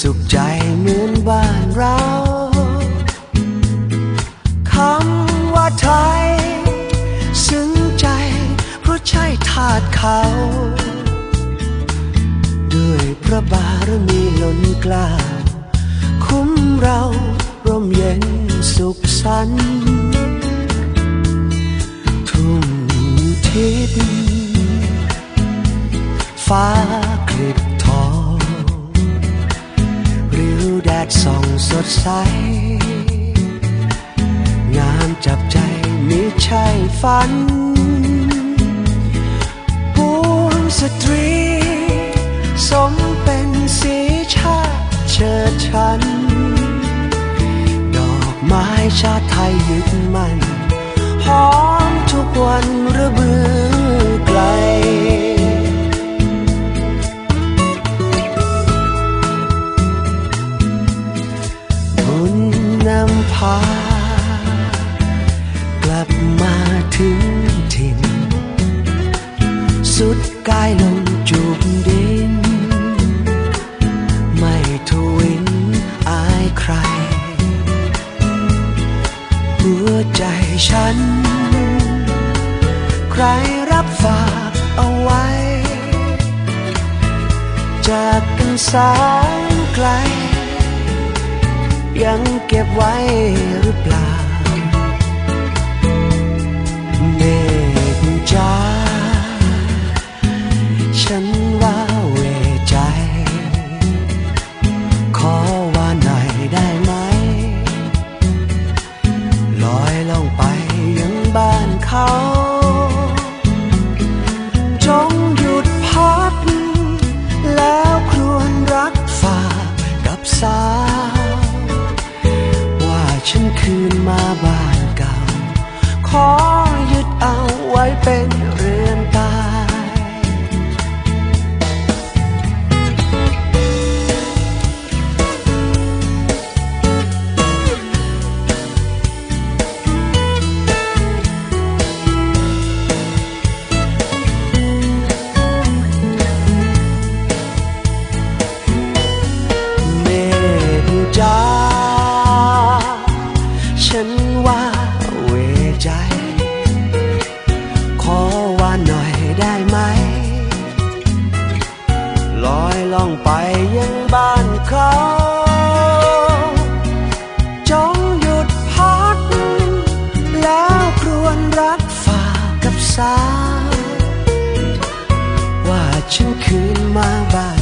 สุขใจเหมือนบ้านเราคำว่าไทย ซึ้งใจ เพราะใช่ทาสเขา ด้วยพระบารมีล้นกล้า คุ้มเราร่มเย็นสุขสันต์ทุ่งทิศฟ้า ดดส่องสดใส งามจับใจมิใช่ฝันปวงสตรี สมเป็นสีชาติเชิดชัน ดอกไม้ชาติไทยยึดมัน หอมทุกวันระเบือากลับมาถึงถิ่น สุดกายลงจูบดิน ไม่ทวินอายใคร หัวใจฉัน ใครรับฝากเอาไว้ จากกันแสนไกล ยังเก็บไว้หรือเปล่า มาบ้านเก่า ขอยึดเอาไว้เป็นเรือน อยล่องไปยังบ้านเขาจงหยุดพักแล้วครวญรักฝากกับสาวว่าฉันคืนมาบ้าน